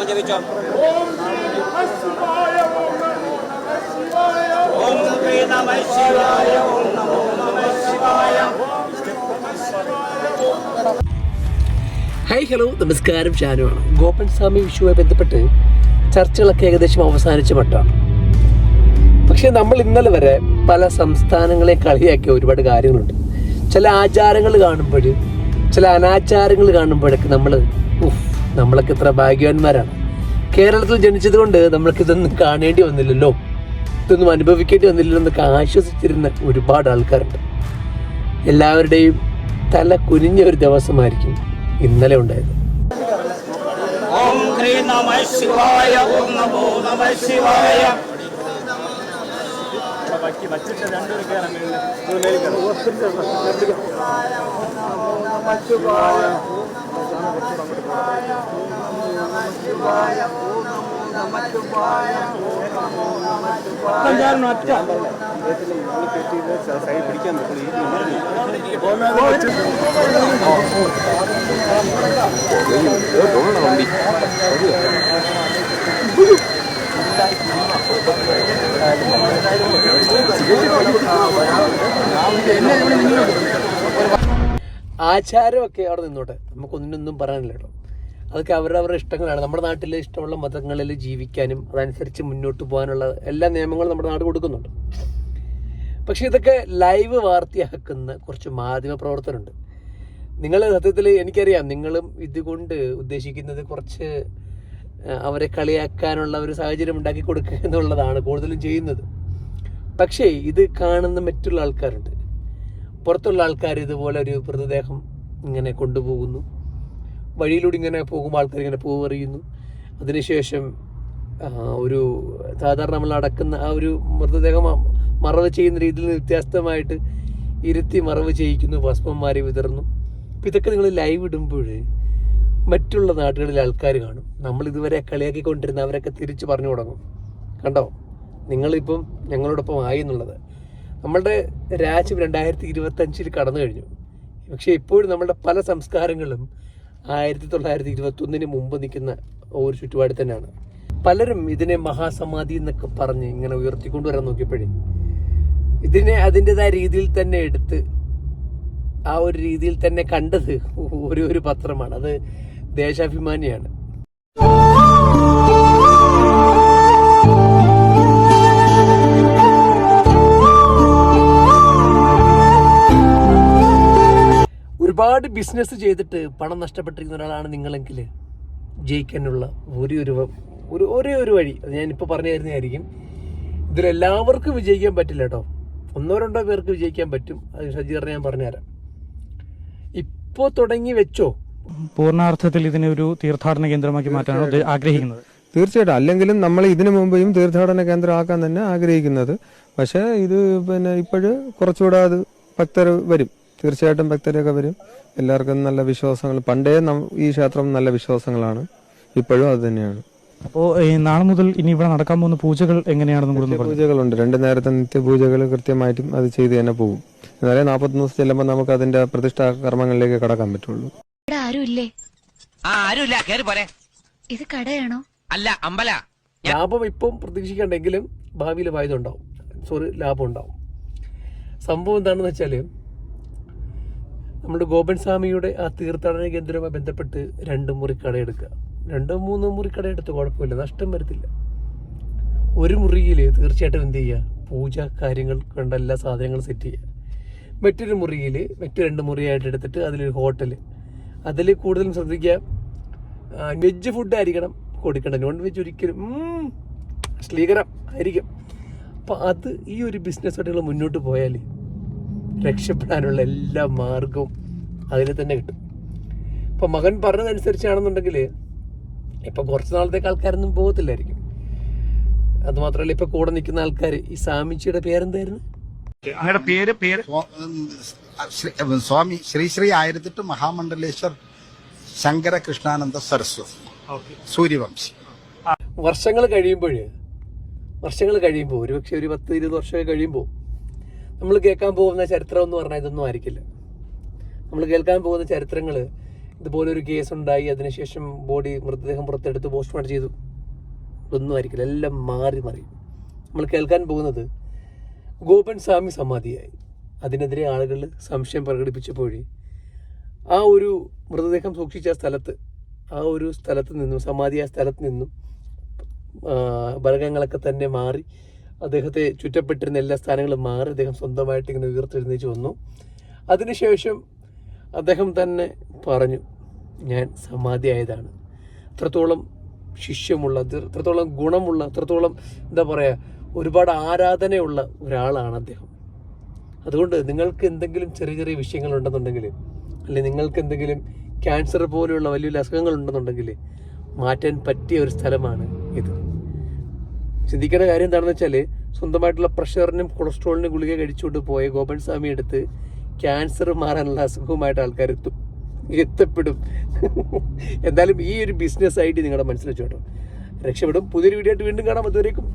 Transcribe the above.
നാമം ജപിച്ചോ ഓം നമ ശിവായ ഓം നമോ നമ ശിവായ. ഹായ് ഹലോ നമസ്കാരം ഷാനുവാണ്. ഗോപൻ സ്വാമി വിഷുവുമായി ബന്ധപ്പെട്ട് ചർച്ചകളൊക്കെ ഏകദേശം അവസാനിച്ച മട്ടാണ്. പക്ഷേ നമ്മൾ ഇന്നലെ വരെ പല സംസ്ഥാനങ്ങളെ കളിയാക്കിയ ഒരുപാട് കാര്യങ്ങളുണ്ട്. ചില ആചാരങ്ങൾ കാണുമ്പോൾ ചില അനാചാരങ്ങൾ കാണുമ്പോഴൊക്കെ നമ്മൾ ഉഫ് നമ്മളൊക്കെ ഇത്ര ഭാഗ്യവാന്മാരാണ്. കേരളത്തിൽ ജനിച്ചതുകൊണ്ട് നമ്മൾക്ക് ഇതൊന്നും കാണേണ്ടി വന്നില്ലല്ലോ. ഇതൊന്നും അനുഭവിക്കേണ്ടി വന്നില്ലല്ലോ എന്നൊക്കെ ആശ്വസിച്ചിരുന്ന ഒരുപാട് ആൾക്കാരുണ്ട്. എല്ലാവരുടെയും തല കുനിഞ്ഞ ഒരു ദിവസമായിരിക്കും ഇന്നലെ ഉണ്ടായത്. ഓം ശ്രീ നമ ശിവായ. ഓം നമോ നമ ശിവായ. ആചാരമൊക്കെ അവിടെ നിന്നോട്ടെ. നമുക്കൊന്നിനൊന്നും പറയാനില്ല കേട്ടോ അതൊക്കെ അവരവരുടെ ഇഷ്ടങ്ങളാണ്. നമ്മുടെ നാട്ടിലെ ഇഷ്ടമുള്ള മതങ്ങളിൽ ജീവിക്കാനും അതനുസരിച്ച് മുന്നോട്ട് പോകാനുള്ള എല്ലാ നിയമങ്ങളും നമ്മുടെ നാട് കൊടുക്കുന്നുണ്ട്. പക്ഷെ ഇതൊക്കെ ലൈവ് വാർത്തയാക്കുന്ന കുറച്ച് മാധ്യമ പ്രവർത്തനമുണ്ട്. നിങ്ങൾ സത്യത്തിൽ എനിക്കറിയാം നിങ്ങളും ഇതുകൊണ്ട് ഉദ്ദേശിക്കുന്നത് കുറച്ച് അവരെ കളിയാക്കാനുള്ള ഒരു സാഹചര്യം ഉണ്ടാക്കി കൊടുക്കുക എന്നുള്ളതാണ് കൂടുതലും ചെയ്യുന്നത്. പക്ഷേ ഇത് കാണുന്ന മറ്റുള്ള ആൾക്കാരുണ്ട്. പുറത്തുള്ള ആൾക്കാർ ഇതുപോലെ ഒരു മൃതദേഹം ഇങ്ങനെ കൊണ്ടുപോകുന്നു. വഴിയിലൂടെ ഇങ്ങനെ പോകുമ്പോൾ ആൾക്കാർ ഇങ്ങനെ പൂവെറിയുന്നു അതിനുശേഷം ഒരു സാധാരണ നമ്മൾ അടക്കുന്ന ആ ഒരു മൃതദേഹം മറവ് ചെയ്യുന്ന രീതിയിൽ നിന്ന് വ്യത്യസ്തമായിട്ട് ഇരുത്തി മറവ് ചെയ്യിക്കുന്നു ഭസ്മന്മാരെ വിതർന്നു അപ്പം ഇതൊക്കെ നിങ്ങൾ ലൈവ് ഇടുമ്പോൾ മറ്റുള്ള നാടുകളിൽ ആൾക്കാർ കാണും. നമ്മൾ ഇതുവരെ കളിയാക്കിക്കൊണ്ടിരുന്ന അവരൊക്കെ തിരിച്ചു പറഞ്ഞു തുടങ്ങും. കണ്ടോ? നിങ്ങളിപ്പം ഞങ്ങളോടൊപ്പം ആയി എന്നുള്ളത്. നമ്മളുടെ രാജ്യം രണ്ടായിരത്തി ഇരുപത്തഞ്ചിൽ കടന്നു കഴിഞ്ഞു പക്ഷേ ഇപ്പോഴും നമ്മളുടെ പല സംസ്കാരങ്ങളും ആയിരത്തി തൊള്ളായിരത്തി ഇരുപത്തൊന്നിന് മുമ്പ് നിൽക്കുന്ന ഒരു ചുറ്റുപാട് തന്നെയാണ്. പലരും ഇതിനെ മഹാസമാധി എന്നൊക്കെ പറഞ്ഞ് ഇങ്ങനെ ഉയർത്തിക്കൊണ്ടുവരാൻ നോക്കിയപ്പോഴേ ഇതിനെ അതിന്റെതായ രീതിയിൽ തന്നെ എടുത്ത് ആ ഒരു രീതിയിൽ തന്നെ കണ്ടത് ഒരു ഒരു പത്രമാണ്. അത് ദേശാഭിമാനിയാണ്. ഒരുപാട് ബിസിനസ് ചെയ്തിട്ട് പണം നഷ്ടപ്പെട്ടിരിക്കുന്ന ഒരാളാണ് നിങ്ങളെങ്കിൽ ജയിക്കാനുള്ള ഒരു ഒരു ഒരു ഒരേ ഒരു വഴി. അത് ഞാനിപ്പോൾ പറഞ്ഞു തരുന്നതായിരിക്കും ഇതിലെല്ലാവർക്കും വിജയിക്കാൻ പറ്റില്ല കേട്ടോ ഒന്നോ രണ്ടോ പേർക്ക് വിജയിക്കാൻ പറ്റും. അത് സജ്ജീകരണം ഞാൻ പറഞ്ഞുതരാം. ഇപ്പോൾ തുടങ്ങി വെച്ചോ? പൂർണാർത്ഥത്തിൽ ഇതിനെ ഒരു തീർത്ഥാടന കേന്ദ്രമാക്കി മാറ്റാനാണ് ആഗ്രഹിക്കുന്നത്. തീർച്ചയായിട്ടും. അല്ലെങ്കിലും നമ്മൾ ഇതിനു മുമ്പേയും തീർത്ഥാടന കേന്ദ്രമാക്കാൻ തന്നെ ആഗ്രഹിക്കുന്നത്. പക്ഷേ ഇത് പിന്നെ ഇപ്പോഴ് കുറച്ചുകൂടെ അത് ഭക്തർ വരും. തീർച്ചയായിട്ടും ഭക്തരൊക്കെ വരും. എല്ലാവർക്കും നല്ല വിശ്വാസങ്ങൾ. പണ്ടേ ഈ ക്ഷേത്രം നല്ല വിശ്വാസങ്ങളാണ്. ഇപ്പോഴും അത് തന്നെയാണ്. അപ്പോൾ നാളെ മുതൽ ഇനി ഇവിടെ നടക്കാൻ പോകുന്ന പൂജകൾ എങ്ങനെയാണെന്ന് കൂടുതൽ പറഞ്ഞു? പൂജകളുണ്ട്. രണ്ട് നേരത്തെ നിത്യപൂജകൾ കൃത്യമായിട്ടും അത് ചെയ്ത് തന്നെ പോകും. എന്നാലേ നാൽപ്പത്തൊന്ന് ദിവസം ചെല്ലുമ്പോൾ നമുക്ക് അതിന്റെ പ്രതിഷ്ഠാ കർമ്മങ്ങളിലേക്ക് കടക്കാൻ പറ്റുള്ളൂ. ഇവിടെ ആരുമില്ലേ ആ ആരുമില്ല കേറി പോരെ. ഇത് കടയാണോ? അല്ല അമ്പല. ലാഭം ഇപ്പം പ്രതീക്ഷിക്കണ്ടെങ്കിലും ഭാവിയിൽ വായുതുണ്ടാവും സോറി ലാഭം ഉണ്ടാവും. സംഭവം എന്താണെന്ന് വെച്ചാൽ നമ്മുടെ ഗോപൻ സ്വാമിയുടെ ആ തീർത്ഥാടന കേന്ദ്രവുമായി ബന്ധപ്പെട്ട് രണ്ട് മുറി കടയെടുക്കുക രണ്ടോ മൂന്നോ മുറി കടയെടുത്ത് കുഴപ്പമില്ല. നഷ്ടം വരത്തില്ല. ഒരു മുറിയിൽ തീർച്ചയായിട്ടും എന്ത് ചെയ്യുക? പൂജ കാര്യങ്ങൾ കണ്ട എല്ലാ സാധനങ്ങളും സെറ്റ് ചെയ്യുക. മറ്റൊരു മുറിയിൽ മറ്റു രണ്ട് മുറിയായിട്ട് എടുത്തിട്ട് അതിലൊരു ഹോട്ടൽ അതിൽ കൂടുതലും ശ്രദ്ധിക്കുക. വെജ് ഫുഡ് ആയിരിക്കണം കൊടുക്കേണ്ടത്. നോൺ വെജ് ഒരിക്കലും ശ്ലീകരം ആയിരിക്കും. അപ്പം അത് ഈ ഒരു ബിസിനസ്സായിട്ട് നിങ്ങൾ മുന്നോട്ട് പോയാൽ രക്ഷപ്പെടാനുള്ള എല്ലാ മാർഗവും അതിൽ തന്നെ കിട്ടും. ഇപ്പം മകൻ പറഞ്ഞതനുസരിച്ചാണെന്നുണ്ടെങ്കിൽ ഇപ്പം കുറച്ച് നാളത്തേക്ക് ആൾക്കാരൊന്നും പോകത്തില്ലായിരിക്കും. അതുമാത്രമല്ല ഇപ്പം കൂടെ നിൽക്കുന്ന ആൾക്കാർ ഈ സ്വാമിജിയുടെ പേരെന്തായിരുന്നു? അങ്ങയുടെ പേര് പേര്. സ്വാമി ശ്രീ ശ്രീ ആയിരത്തിട്ട് മഹാമണ്ഡലേശ്വർ ശങ്കര കൃഷ്ണാനന്ദ സരസ്വതി സൂര്യവംശി. വർഷങ്ങൾ കഴിയുമ്പോൾ വർഷങ്ങൾ കഴിയുമ്പോൾ ഒരുപക്ഷെ ഒരു പത്ത് ഇരുപത് വർഷമൊക്കെ കഴിയുമ്പോൾ നമ്മൾ കേൾക്കാൻ പോകുന്ന ചരിത്രം എന്ന് പറഞ്ഞാൽ ഇതൊന്നും ആയിരിക്കില്ല. നമ്മൾ കേൾക്കാൻ പോകുന്ന ചരിത്രങ്ങൾ ഇതുപോലൊരു കേസ് ഉണ്ടായി അതിനുശേഷം ബോഡി മൃതദേഹം പുറത്തെടുത്ത് പോസ്റ്റ്മോർട്ടം ചെയ്തു. ഇതൊന്നും ആയിരിക്കില്ല. എല്ലാം മാറി മറിയും നമ്മൾ കേൾക്കാൻ പോകുന്നത് ഗോപൻ സ്വാമി സമാധിയായി. അതിനെതിരെ ആളുകൾ സംശയം പ്രകടിപ്പിച്ചപ്പോഴേ ആ ഒരു മൃതദേഹം സൂക്ഷിച്ച സ്ഥലത്ത് ആ ഒരു സ്ഥലത്ത് നിന്നും സമാധിയായ സ്ഥലത്ത് നിന്നും ബലകങ്ങളൊക്കെ തന്നെ മാറി അദ്ദേഹത്തെ ചുറ്റപ്പെട്ടിരുന്ന എല്ലാ സ്ഥാനങ്ങളും മാറി അദ്ദേഹം സ്വന്തമായിട്ട് ഇങ്ങനെ ഉയർത്തെഴുന്നേച്ച് വന്നു. അതിനുശേഷം അദ്ദേഹം തന്നെ പറഞ്ഞു ഞാൻ സമാധിയായതാണ്. അത്രത്തോളം ശിഷ്യമുള്ള അത്ര- അത്രത്തോളം ഗുണമുള്ള അത്രത്തോളം എന്താ പറയുക ഒരുപാട് ആരാധനയുള്ള ഒരാളാണ് അദ്ദേഹം. അതുകൊണ്ട് നിങ്ങൾക്ക് എന്തെങ്കിലും ചെറിയ ചെറിയ വിഷയങ്ങൾ ഉണ്ടെന്നുണ്ടെങ്കിൽ അല്ലെങ്കിൽ നിങ്ങൾക്ക് എന്തെങ്കിലും ക്യാൻസർ പോലെയുള്ള വലിയ വലിയ അസുഖങ്ങൾ ഉണ്ടെന്നുണ്ടെങ്കിൽ മാറ്റാൻ പറ്റിയ ഒരു സ്ഥലമാണ് ഇത്. ചിന്തിക്കേണ്ട കാര്യം എന്താണെന്ന് വെച്ചാൽ സ്വന്തമായിട്ടുള്ള പ്രഷറിനും കൊളസ്ട്രോളിനും ഗുളിക കഴിച്ചുകൊണ്ട് പോയ ഗോപൻ സ്വാമി എടുത്ത് ക്യാൻസർ മാറാനുള്ള അസുഖവുമായിട്ട് ആൾക്കാർ എത്തും. എത്തപ്പെടും. എന്തായാലും ഈ ഒരു ബിസിനസ് ഐഡിയ നിങ്ങളുടെ മനസ്സിൽ വെച്ചോട്ടോ രക്ഷപ്പെടും. പുതിയൊരു വീഡിയോ ആയിട്ട് വീണ്ടും കാണാം. അതുവരേക്കും.